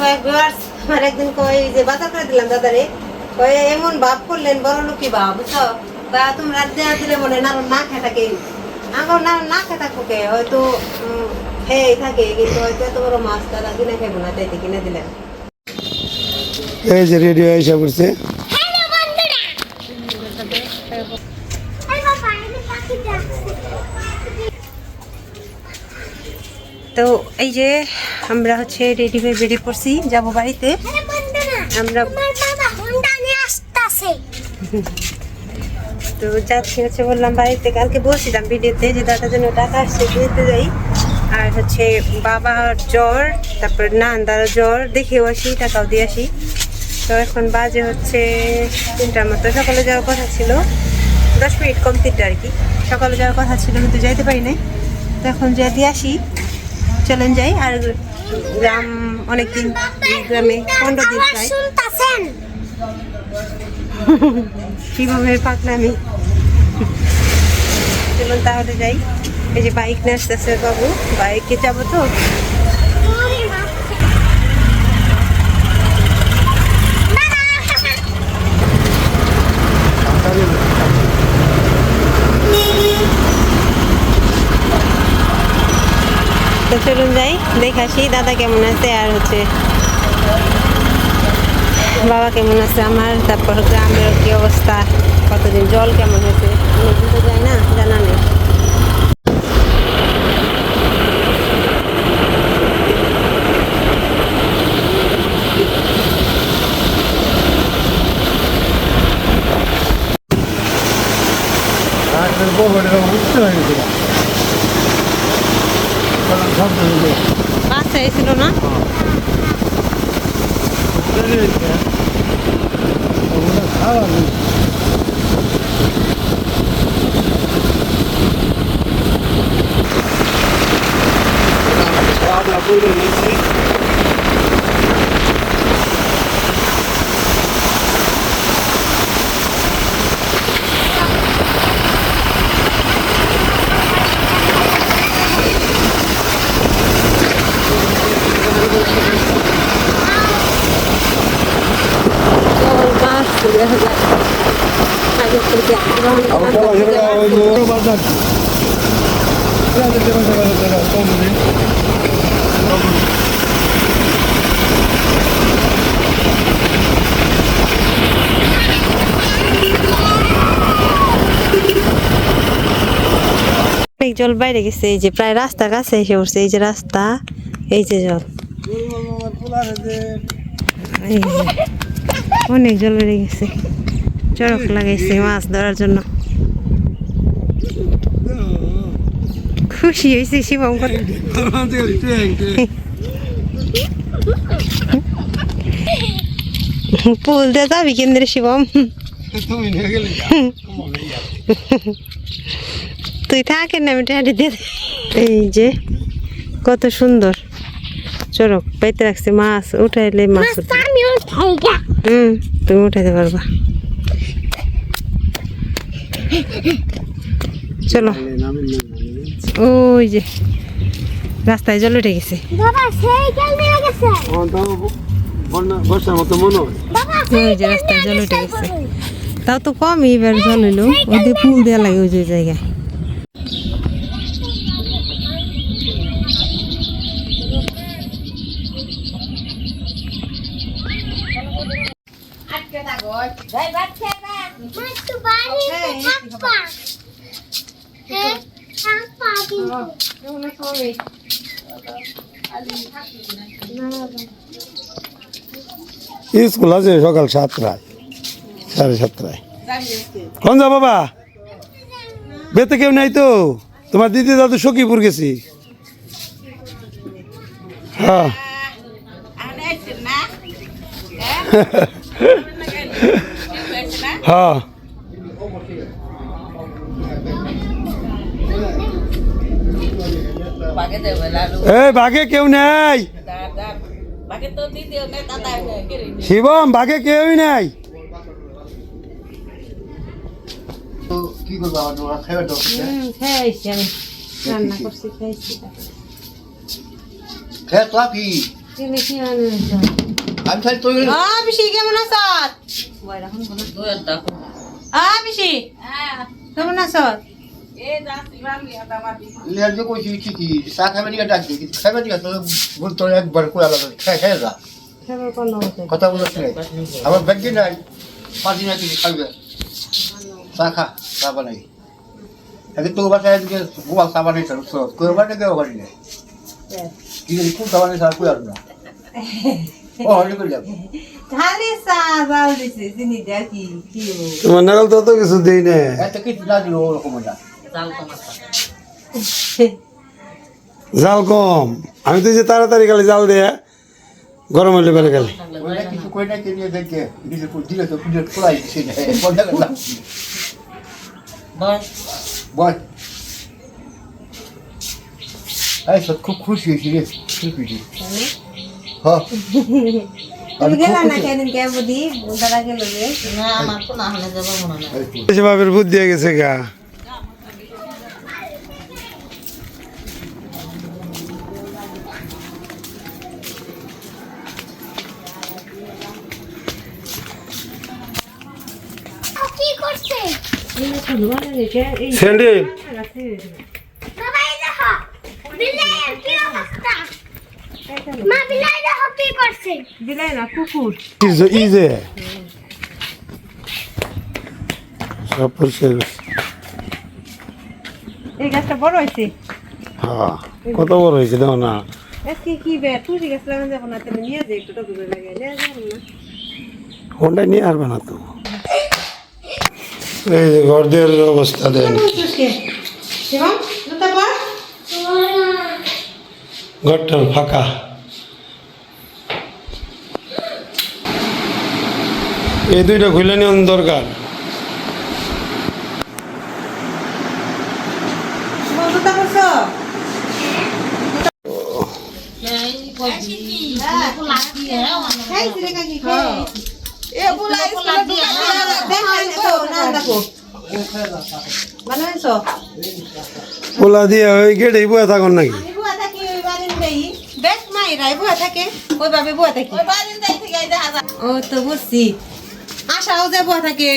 কয়েক ভিউয়ার্স আমার একদিন কই যে বাজার করে দিলাম দাদারে কয়ে এমন ভাব করলেন বড় লোকি ভাব বুঝছ? তা তুমি রাত দেওয়া দিলে মনে না না খেয়ে থাকে। আমার না না খেয়ে থাকব কে হয়তো খেয়ে থাকে কিন্তু হয়তো এত বড় মাছ দাদা কিনে খাইবো না তাইতে কিনে দিলেন। এই যে রেডি হয়ে এসে ডাকছি তো এই যে আমরা হচ্ছে রেডি হয়ে বেরিয়ে পড়ছি যাব বাড়িতে। আমরা তো যাচ্ছি হচ্ছে বললাম বাড়িতে কালকে বলছিলাম ভিডিওতে যে দাদার জন্য টাকা আসছে দিতে যাই। আর হচ্ছে বাবার জ্বর তারপর নান্দার জ্বর দেখেও আসি টাকাও দিয়ে আসি। তো এখন বাজে হচ্ছে তিনটার মতো সকালে যাওয়ার কথা ছিল। দশ মিনিট কম তিনটা আর কি। সকালে যাওয়ার কথা ছিল কিন্তু যাইতে পারি নাই। তো এখন যা দিয়ে আসি চলেন যাই আর গ্রাম অনেকদিন দিন গ্রামে পনেরো দিন প্রায়। কীভাবে পাকলামি চলুন তাহলে যাই। এই যে বাইক নিয়ে আসতেছে বাবু। বাইকে যাব তো ওরে বাবা তো চলুন যাই দেখে আসি দাদা কেমন আছে আর হচ্ছে বাবা কেমন আছে আমার, তারপর গ্রামের কি অবস্থা, কতদিন, জল কেমন হয়েছে তো না, জানা নেই। বাচ্চা এসেছিল না জল বাস দেখা যায় আগে থেকে অনেক জল বাইরে গেছে, এই যে প্রায় রাস্তার কাছে এসে উঠছে, এই যে রাস্তা, এই যে জল। অনেক জল বেড়ে গেছে। চড়ক লাগাইছে মাছ ধরার জন্য। খুশি হয়েছে শিবম পুল দিয়ে যাবি কেন্দ্রে শিবম? তুই থাকেন আমি ট্যাডি দিয়ে এই যে কত সুন্দর। চড়ক পাইতে রাখছে মাছ উঠাইলে মাছ হুম তুমি উঠাইতে পারবা। চলো। ওই যে রাস্তায় জল উঠে গেছে। বাবা সেই গেল নিয়ে গেছে। বর্ষার মতো মনে হয়। বাবা ওই যে রাস্তায় জল উঠে গেছে। তাও তো কম এবার জল হইল ওদের ফুল দেওয়া লাগে ওই যে জায়গায়। একটু বাড়ি থাকবা হ্যাঁ থাকবা কিন্তু স্কুল আছে সকাল সাতটায়, সাড়ে সাতটায়। কোন যা বাবা? বেতে কেউ নাই তো? তোমার দিদি দাদু সখীপুর গেছি। হ্যাঁ। হ্যাঁ। এই বাঘে কেউ নেই। শিবম বাঘে কেউই নাই। কেমন আছ? বিশি কেমন আছ? লেয়ার কইছি কি কি চা খাবে দিকে ডাকছি কিন্তু খাবে দিকে তোর বল তোর একবার করে আলাদা খাই খাই যা। কথা বলছ আমার ব্যাগি নাই পাঁচ দিন আগে খাবে চা খা চা বানাই। আগে তোর বাসায় আজকে গোয়াল চা বানাই তোর তোর বাড়িতে কেউ বাড়ি নেই। কি জানি খুব চা বানাই চা কুই আসবে না? তোমার নাগাল তো অত কিছু দেই না এত কিছু না দিল ওরকম না। জাল কম আমি তো যে তাড়াতাড়ি খালি জাল দিয়ে গরম হইলে বেড়ে গেলে। ওইটা কিছু কই না কে নিয়ে দেখে নিজে দিলে করছে। এই গাছটা বড় হয়েছে? হ্যাঁ কত বড় হয়েছে দেখো না। আজকে কি বে তুই গাছ লাগানো যাব না তুমি নিয়ে যাই একটু টুকু নিয়ে যাব না। হোন্ডা নিয়ে আসবে না তো? এই যে ঘরদের অবস্থা দেন ঘরটা ফাঁকা। এই দুইটা খুলে নেওয়ার দরকার। শিবম পোলা দিয়ে ওই গেটেই বয়ে থাকুন নাকি? আমি বুয়া থাকি বেশ বুয়া থাকে ওই ভাবে বুয়া থাকি। ওই বাড়ির দেই থেকে দেখা যায় ও তো বুঝছি। আশাও যে বুয়া থাকে।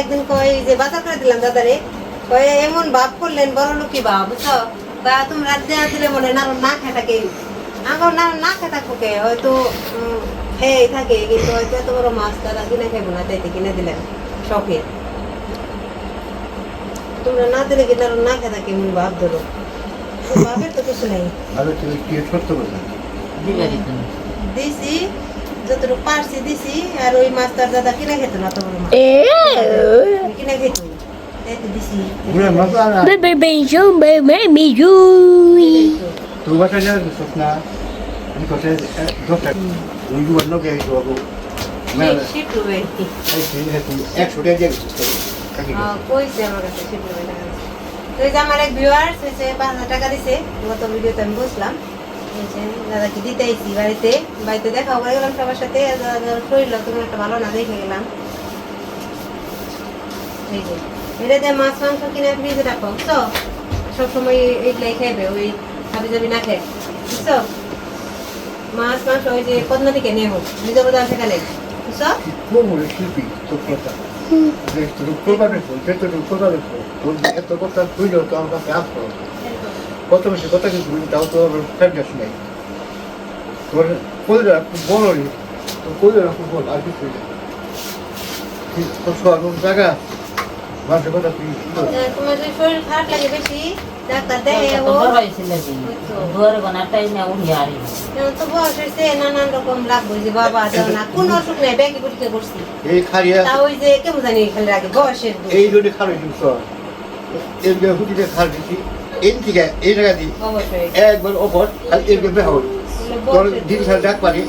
একদিন কই যে বাজার করে দিলাম দাদারে কই এমন ভাব করলেন বড় লোকি ভাব বুঝছ? তা তুমি রাত দেওয়া দিলে মনে না না খেয়ে থাকে। আমার না না খেয়ে থাকব কে হয়তো উম, থাকে কিন্তু হয়তো এত বড় মাছ তারা কিনে খাইবো না তাইতে কিনে দিলেন শখে। তোমরা না দিলে কি তারা না খেয়ে থাকে ভাব ধরো? তো ভাবের তো কিছু নেই। ভালো তুমি কি সত্য কথা দিছি যতটুকু পারছি দিছি আর ওই মাছ তার দাদা কিনে খেত না তো বড় মাছ। কিনে খেত দিছি। ঘুরে দোকান ওই দুবার লোকে এই বাবু মেলা শিটু ভাই একশো টাকা দিয়ে কাকি কইছে আমার কাছে শিটু ভাই টাকা দিছে। তো এই যে আমার এক ভিউয়ার্স হয়েছে পাঁচ হাজার টাকা দিছে গত ভিডিওতে আমি বুঝলাম দাদাকে দিতে আইছি বাড়িতে বাড়িতে দেখা করে গেলাম সবার সাথে শরীর তুমি একটা ভালো না দেখে গেলাম এই যে এটা দিয়ে মাছ মাংস কিনে ফ্রিজে রাখো বুঝছ সবসময় এইগুলাই খাইবে ওই হাবি যাবি না খেয়ে। বুঝছ? মাছ মাংস ওই যে পদ্মা থেকে নিয়ে হোক নিজে বোধহয় সেখানে বুঝছ খুব কথা কত বেশি তাও তো নেই। তোর খুব খুব আর কিছু জায়গা? মানুষের তুই তোমার শরীর খারাপ লাগে বেশি হয়েছে নানান রকম লাগবে যে বাবা যাও না কোন অসুখ নেই ব্যাগে পরীক্ষা করছি তা ওই যে কেমন জানি খালি লাগে বয়সের এই জন্য খারাপ এর হুটিতে খারাপ দিচ্ছি এই থেকে এই জায়গা দিই একবার ওপর আর এর বেহা তোর দিন সারা ডাক পারি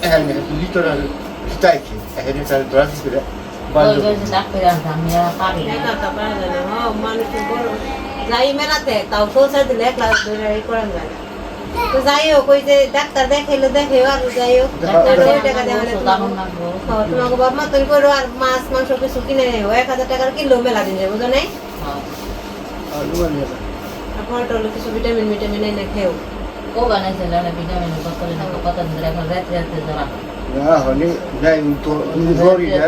হ্যাঁ ভিতরে চাইছি এখানে তার দ্রাস করে বান্ধব যাই মেলাতে তাও পৌঁছা দিলে এক লাখ ধরে এই করা যায় না। তো যাই হোক ওই যে ডাক্তার দেখাইলো দেখে আর যাই হোক টাকা দেওয়া তোমাকে বাপ মা তুমি করো আর মাছ মাংস কিছু কিনে নেও এক হাজার টাকার কিলো মেলা দিন যাব বুঝো নাই? আর তোমার নিয়ে আর ফল টল কিছু ভিটামিন ভিটামিন এনে খেও। ও বানাইছে না ভিটামিন বোতলে না কত দিন এখন জ্বর। হলে যাই তো ধরি না।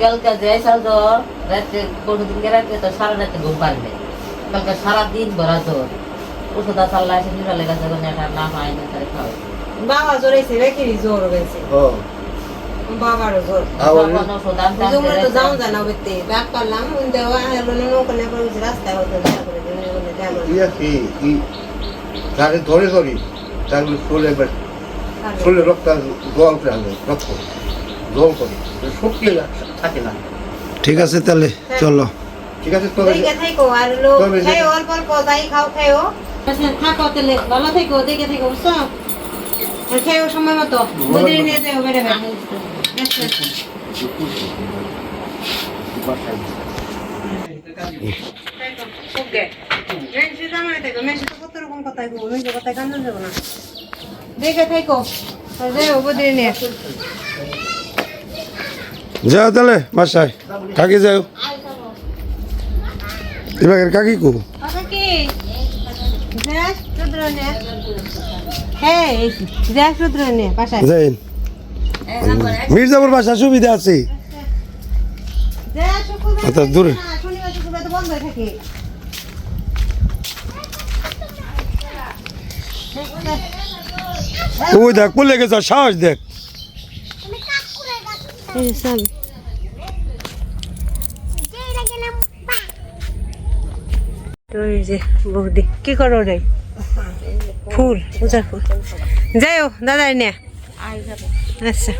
কালকে যে আইসাল জ্বর রাত্রে কোনোদিনকে রাত্রে তো সারা রাত্রে ঘুম পারবে কালকে সারাদিন ভরা জ্বর। ওষুধ আসাল্লা এসে নিরালে গেছে কোনো একটা না হয় না তাই খাওয়া বাবা জোরাইছে রেখে জ্বর হয়েছে? ও। বাবারও জ্বর। ওষুধ আনতে তো যাও জানা ডাক পারলাম দেওয়া হলো না রাস্তায় হতো আছে ধরে ধরি তারপরে ফুলে এবার ফুলে রক্ত জল করে রক্ত। জল করে শক্তি থাকে না। ঠিক আছে তাহলে চলো। ঠিক আছে তবে দেখে থাকো আর লোক খাইও অল্প অল্প যাই খাও খাইও থাকো তাহলে ভালো থেকো দেখে থেকো বুঝছ? খাইও সময় মতো। বদিরে নিয়ে যাও বেড়ে বেড়ে। আচ্ছা। থাকো তো দেখে থাকো যাও তাহলে বাসায়। কাকি যাও। এবার কাকি কো? হ্যাঁ মির্জাপুর বাসা সুবিধা আছে। আচ্ছা, দূরে। ওই দেখ পড়লে গেছ সাহস দেখ। তো এই যে বৌদি, কি করো রে? ফুল পূজার ফুল। যাইও, দাদা নে আচ্ছা।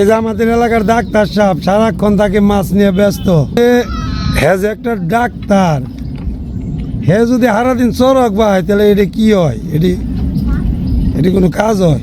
এই যে আমাদের এলাকার ডাক্তার সাহেব, সারাক্ষণ তাকে মাছ নিয়ে ব্যস্ত। যে একটা ডাক্তার। হে যদি সারাদিন চরক পায় তাহলে এটা কি হয়? এটি এটি কোনো কাজ হয়?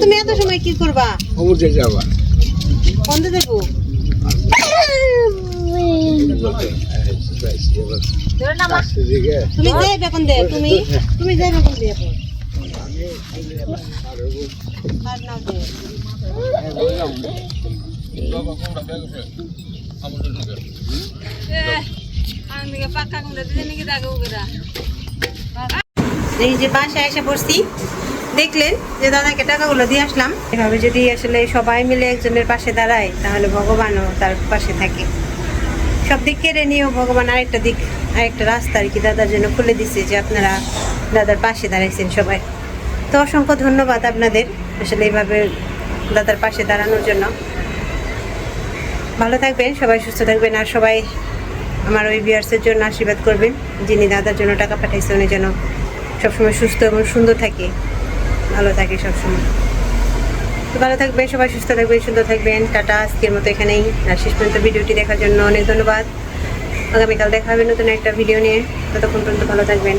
তুমি এত সময় কি করবা কোনতে দেবো তুমি যাইবে কোন দে তুমি তুমি যাইবে কোন দে এখন? আর নাও দে। এই যে বাসায় এসে পড়ছি, দেখলেন যে দাদাকে টাকাগুলো দিয়ে আসলাম। এভাবে যদি আসলে সবাই মিলে একজনের পাশে দাঁড়ায়, তাহলে ভগবানও তার পাশে থাকে। সব দিক কেড়ে নিয়েও ভগবান আরেকটা দিক, আরেকটা রাস্তা আর কি দাদার জন্য খুলে দিচ্ছে যে আপনারা দাদার পাশে দাঁড়াইছেন সবাই। তো অসংখ্য ধন্যবাদ আপনাদের আসলে এইভাবে দাদার পাশে দাঁড়ানোর জন্য। ভালো থাকবেন, সবাই সুস্থ থাকবেন আর সবাই আমার ওই বিয়ার্সের জন্য আশীর্বাদ করবেন, যিনি দাদার জন্য টাকা পাঠাইছে উনি যেন সবসময় সুস্থ এবং সুন্দর থাকে। ভালো থাকে সবসময়। তো ভালো থাকবেন, সবাই সুস্থ থাকবেন, সুন্দর থাকবেন। টাটা, আজকের মতো এখানেই। আর শেষ পর্যন্ত ভিডিওটি দেখার জন্য অনেক ধন্যবাদ। আগামীকাল দেখা হবে নতুন একটা ভিডিও নিয়ে। ততক্ষণ পর্যন্ত ভালো থাকবেন।